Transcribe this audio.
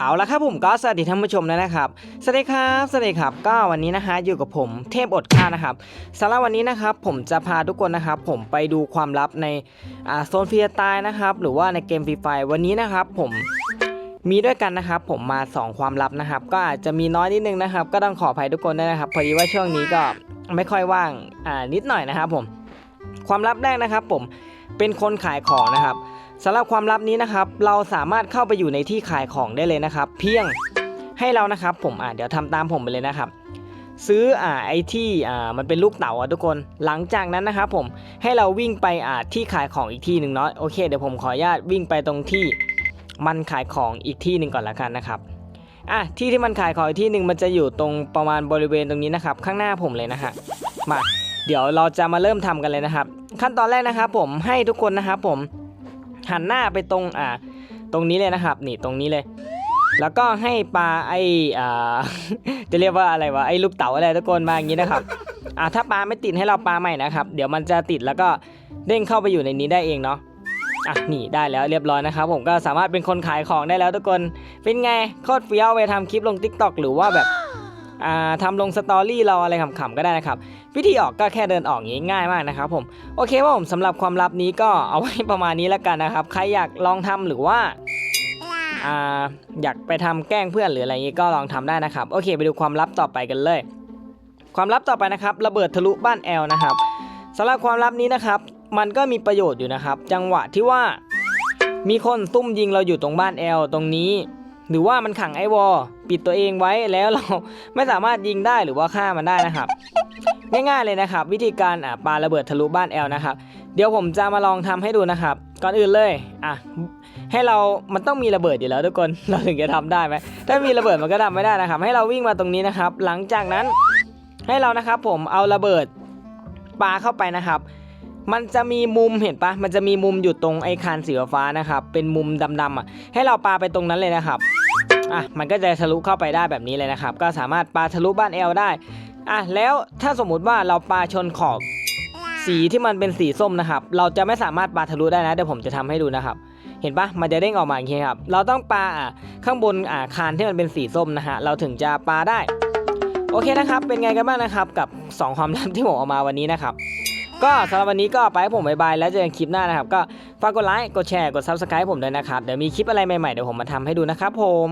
เอาละครับผมก็สวัสดีท่านผู้ชมแล้วนะครับ สวัสดีครับสวัสดีครับ ก็วันนี้นะฮะอยู่กับผมเทพอดข้านะครับสำหรับวันนี้นะครับผมจะพาทุกคนนะครับผมไปดูความลับในอ่าโซนฟรีตายนะครับหรือว่าในเกมฟรีไฟวันนี้นะครับผมมีด้วยกันนะครับผมมา 2 ความลับนะครับ ก็อาจจะมีน้อยนิดนึงนะครับ ก็ต้องขออภัยทุกคนด้วยนะครับ พอดีว่าช่วงนี้ก็ไม่ค่อยว่างอ่านิดหน่อยนะครับผม ความลับแรกนะครับ ผมเป็นคนขายของนะครับสำหรับความลับนี้นะครับ เราสามารถเข้าไปอยู่ในที่ขายของได้เลยนะครับ เพียงให้เรานะครับ ผมอ่าเดี๋ยวทำตามผมไปเลยนะครับ ซื้ออ่าไอที่อ่ามันเป็นลูกเต๋าอะทุกคน หลังจากนั้นนะครับ ผมให้เราวิ่งไปอ่าที่ขายของอีกที่หนึ่งเนาะโอเคเดี๋ยวผมขออนุญาตวิ่งไปตรงที่มันขายของอีกที่หนึ่งก่อนละกันนะครับอะที่ที่มันขายของอีกที่หนึ่งมันจะอยู่ตรงประมาณบริเวณตรงนี้นะครับ ข้างหน้าผมเลยนะฮะมา เดี๋ยวเราจะมาเริ่มทำกันเลยนะครับ ขั้นตอนแรกนะครับผมให้ทุกคนนะครับผมหันหน้าไปตรงอ่าตรงนี้เลยนะครับ นี่ตรงนี้เลย แล้วก็ให้ปลาไออ่าจะเรียกว่าอะไรวะไอลูกเต๋าอะไรทุกคนมาอย่างนี้นะครับอ่าถ้าปลาไม่ติดให้เราปลาใหม่นะครับ เดี๋ยวมันจะติดแล้วก็เด้งเข้าไปอยู่ในนี้ได้เองเนาะอะนี่ได้แล้วเรียบร้อยนะครับ ผมก็สามารถเป็นคนขายของได้แล้วทุกคนเป็นไงโคตรเฟี้ยวไปทำคลิปลง t ิ k t o k หรือว่าแบบ ทำลงสตอรี่เราอะไรขำๆก็ได้นะครับ วิธีออกก็แค่เดินออกอย่างนี้ง่ายมากนะครับผมโอเคว่าผมสำหรับความลับนี้ก็เอาไว้ประมาณนี้แล้วกันนะครับ ใครอยากลองทำหรือว่าอยากไปทำแกล้งเพื่อนหรืออะไรอย่างนี้ก็ลองทำได้นะครับ โอเคไปดูความลับต่อไปกันเลย ความลับต่อไปนะครับ ระเบิดทะลุบ้านแอลนะครับสำหรับความลับนี้นะครับ มันก็มีประโยชน์อยู่นะครับ จังหวะที่ว่ามีคนซุ่มยิงเราอยู่ตรงบ้านแอลตรงนี้ หรือว่ามันขังไอวอลปิดตัวเองไว้แล้วเราไม่สามารถยิงได้หรือว่าฆ่ามันได้นะครับ ง่ายๆเลยนะครับ วิธีการอะปาระเบิดทะลุบ้านแอลนะครับเดี๋ยวผมจะมาลองทำให้ดูนะครับ ก่อนอื่นเลยอะให้เรา มันต้องมีระเบิดอยู่แล้วทุกคนเราถึงจะทำได้ไหมถ้ามีระเบิดมันก็ทำไม่ได้นะครับ ให้เราวิ่งมาตรงนี้นะครับ หลังจากนั้นให้เรานะครับผมเอาระเบิดปาเข้าไปนะครับมันจะมีมุมเห็นปะ มันจะมีมุมอยู่ตรงไอคานสีฟ้านะครับ เป็นมุมดำๆอะ ให้เราปาไปตรงนั้นเลยนะครับ อะมันก็จะทะลุเข้าไปได้แบบนี้เลยนะครับ ก็สามารถปาทะลุบ้านแอลได้อะแล้วถ้าสมมุติว่าเราปาชนขอบสีที่มันเป็นสีส้มนะครับ เราจะไม่สามารถปาทะลุได้นะเดี๋ยวผมจะทำให้ดูนะครับ เห็นปะมันจะเด้งออกมาอย่างนี้ครับ เราต้องปาอะข้างบนอ่าคานที่มันเป็นสีส้มนะฮะเราถึงจะปาได้ โอเคนะครับ เป็นไงกันบ้างนะครับ กับ 2 ความลับที่ผมเอามาวันนี้นะครับ ก็สำหรับวันนี้ก็ไปให้ผมบายบายแล้วเจอกันคลิปหน้านะครับ ก็ฝากกดไลค์ กดแชร์ กด subscribe ผมด้วยนะครับ เดี๋ยวมีคลิปอะไรใหม่ๆ เดี๋ยวผมมาทำให้ดูนะครับผม